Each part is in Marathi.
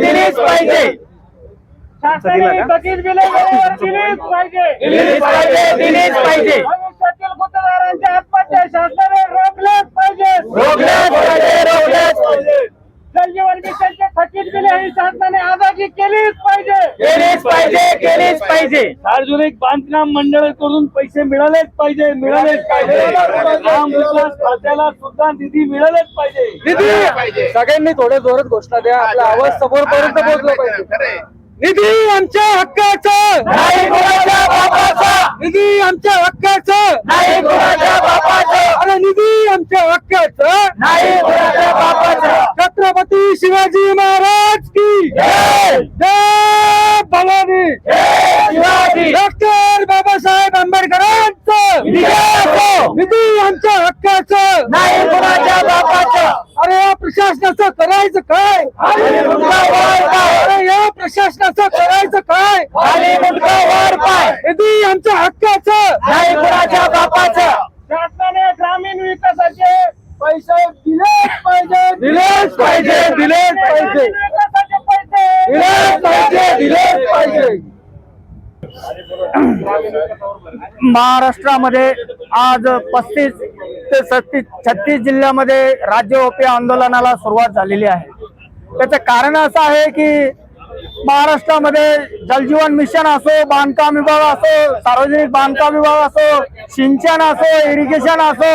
दिलीच पाहिजे. शासनाने थकीत बिले वेळेवर दिलीच पाहिजे. दिलीच पाहिजे दिलीच पाहिजे. भविष्यातील गुत्तेदारांच्या आत्महत्या शासनाने रोखल्याच पाहिजे. रोखल्याच पाहिजे रोखल्याच पाहिजे. जलजीवन मिशनचे बिले ही शासनाने अदागी केलीच पाहिजे. केलीच पाहिजे केलीच पाहिजे. सार्वजनिक बांधकाम मंडळाकडून पैसे मिळालेच पाहिजे मिळालेच पाहिजे. ग्राम विकास खात्याला सुद्धा निधी मिळालेच पाहिजे. निधी! सगळ्यांनी थोड्या जोरात घोषणा द्या आपला आवाज समोर पर्यंत पोहोचला पाहिजे. निधी आमच्या हक्काचं! निधी आमच्या हक्काचं नाही कोणाच्या बापाचं अरे निधी आमच्या हक्काचं नाही कोणाच्या बापाचं छत्रपती शिवाजी महाराज की जय जय भवानी शिवाजी डॉक्टर बाबासाहेब आंबेडकरांचं निधी आमच्या हक्काचं. नाही कोणाच्या बापाचं? अरे या प्रशासनाचं करायचं काय? अरे या प्रशासनाचं करायचं काय? निधी आमच्या हक्काचं. नाही कोणाच्या बापाचं? शासनाने ग्रामीण विकासाचे पैसे दिलेच पाहिजे. दिलेच पाहिजे दिलेच पाहिजे. दिलेच पाहिजे दिलेच पाहिजे. महाराष्ट्रामध्ये आज पस्तीस ते छत्तीस छत्तीस जिल्ह्यामध्ये राज्यव्यापी आंदोलनाला सुरुवात झालेली आहे. त्याचं कारण असं आहे की महाराष्ट्रामध्ये जलजीवन मिशन असो बांधकाम विभाग असो सार्वजनिक बांधकाम विभाग असो सिंचन असो इरिगेशन असो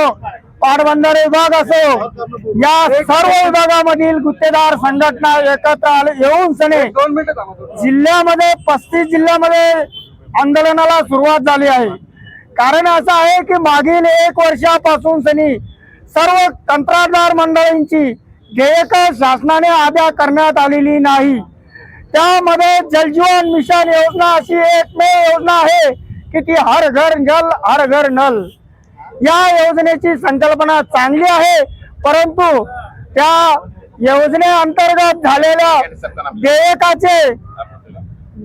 पाटबंधारे विभाग असो या सर्व विभागामधील गुत्तेदार संघटना एकत्र आले येऊन सने जिल्ह्यामध्ये पस्तीस जिल्ह्यामध्ये आंदोलनाला सुरुवात झाली आहे. कारण असं आहे की मागील एक वर्षापासून सनी सर्व कंत्राटदार मंडळींची देयक शासनाने अदा करण्यात आलेली नाही. त्यामध्ये जलजीवन मिशन योजना अशी एकमेव योजना आहे की ती हर घर जल हर घर नल. या योजनेची संकल्पना चांगली आहे परंतु त्या योजनेअंतर्गत झालेल्या देयकाचे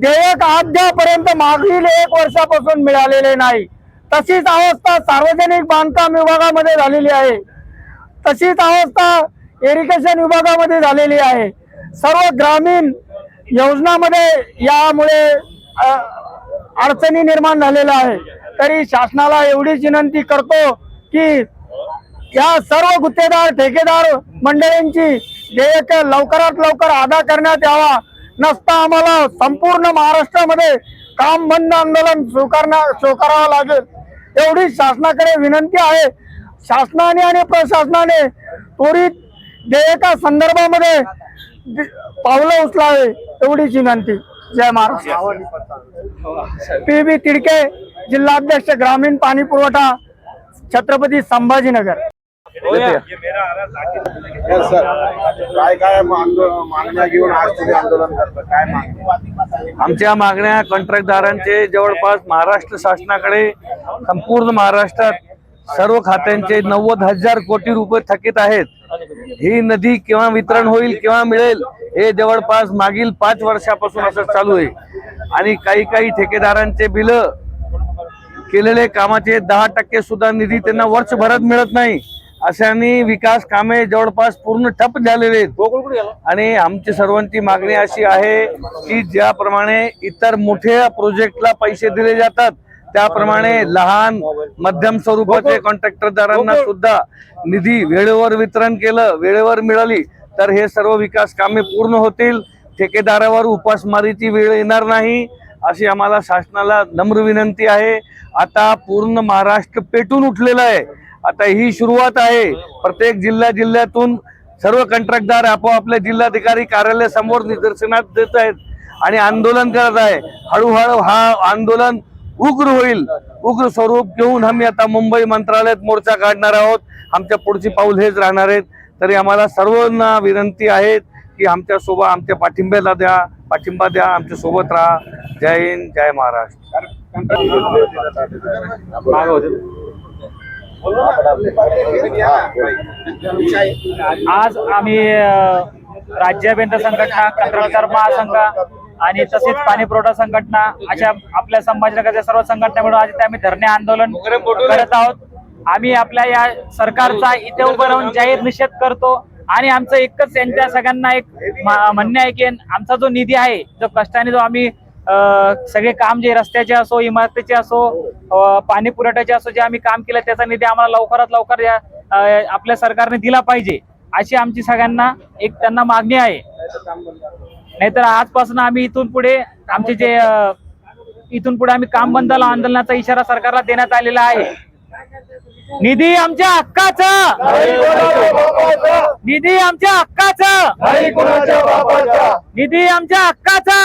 देयक अद्यापर्यंत मागील एक वर्षापासून मिळालेले नाही. तशीच अवस्था सार्वजनिक बांधकाम विभागामध्ये झालेली आहे. तशीच अवस्था इरिगेशन विभागामध्ये झालेली आहे. सर्व ग्रामीण योजनामध्ये यामुळे अडचणी निर्माण झालेल्या आहे तरी शासनाला एवढीच विनंती करतो की या सर्व गुत्तेदार ठेकेदार मंडळींची देयक लवकरात लवकर अदा करण्यात यावा. नसता आम्हाला. संपूर्ण महाराष्ट्रामध्ये काम बंद आंदोलन स्वीकारणं स्वीकारावं लागेल. एवढी शासनाकडे विनंती आहे. शासनाने आणि प्रशासनाने त्वरित देयका संदर्भामध्ये पावलं उचलावे एवढीच विनंती. जय महाराष्ट्र. पी. बी तिडके जिल्हाध्यक्ष ग्रामीण पाणी पुरवठा छत्रपती संभाजीनगर. मागण्या आमच्या मागण्या कॉन्ट्रॅक्टदारांचे जवळपास महाराष्ट्र शासनाकडे संपूर्ण महाराष्ट्रात सर्व खात्यांचे नव्वद हजार कोटी रुपये थकीत आहेत. ही नदी केव्हा वितरण होईल केव्हा मिळेल हे जवळपास मागील पाच वर्षापासून असं चालू आहे. आणि काही काही ठेकेदारांचे बिल केलेले कामाचे दहा टक्के सुद्धा निधी त्यांना वर्षभरात मिळत नाही. अशाने विकास कामे जवळपास पूर्ण ठप झालेले आहेत. आणि आमची सर्वांची मागणी अशी आहे की ज्याप्रमाणे इतर मोठ्या प्रोजेक्टला पैसे दिले जातात त्याप्रमाणे लहान मध्यम स्वरूपाचे कॉन्ट्रॅक्टरदारांना सुद्धा निधी वेळेवर वितरण केलं वेळेवर मिळाली तर हे सर्व विकास कामे पूर्ण होतील. ठेकेदारावर उपासमारीची वेळ येणार नाही अशी आम्हाला शासनाला नम्र विनंती आहे. आता पूर्ण महाराष्ट्र पेटून उठलेलं आहे. आता ही सुरुवात आहे. प्रत्येक जिल्हा जिल्ह्यातून सर्व कंत्राटदार आपोआपल्या जिल्हाधिकारी कार्यालय समोर निदर्शनात देत आहेत आणि आंदोलन करत आहे. हळूहळू हा आंदोलन उग्र होईल. उग्र स्वरूप घेऊन आम्ही आता मुंबई मंत्रालयात मोर्चा काढणार आहोत. आमच्या पुढची पाऊल हेच राहणार आहेत. तरी आम्हाला सर्वांना विनंती आहे की आमच्यासोबत आमच्या पाठिंब्याला द्या. पाठिंबा द्या. आमच्यासोबत राहा. जय हिंद जय महाराष्ट्र. आज आम्ही राज्य अभियंता संघटना कंत्राटदार महासंघ आणि तसेच पाणी पुरवठा संघटना अशा आपल्या संभाजीनगरच्या सर्व संघटना मिळून आज आम्ही धरणे आंदोलन करत आहोत. आम्ही आपल्या या सरकारचा इथे उभं राहून जाहीर निषेध करतो आणि आमचं एकच त्यांच्या सगळ्यांना एक म्हणणं आहे की आमचा जो निधी आहे जो कष्टाने जो आम्ही सगळे काम जे रस्त्याचे असो इमारतीचे असो पाणी पुरवठ्याचे असो जे आम्ही काम केलं त्याचा निधी आम्हाला लवकरात लवकर या आपल्या सरकारने दिला पाहिजे अशी आमची सगळ्यांना एक त्यांना मागणी आहे. नाहीतर आजपासून आम्ही इथून पुढे आमचे जे इथून पुढे आम्ही काम बंद आंदोलनाचा इशारा सरकारला देण्यात आलेला आहे. निधी आमच्या हक्काचा. निधी आमच्या हक्काचा. निधी आमच्या हक्काचा.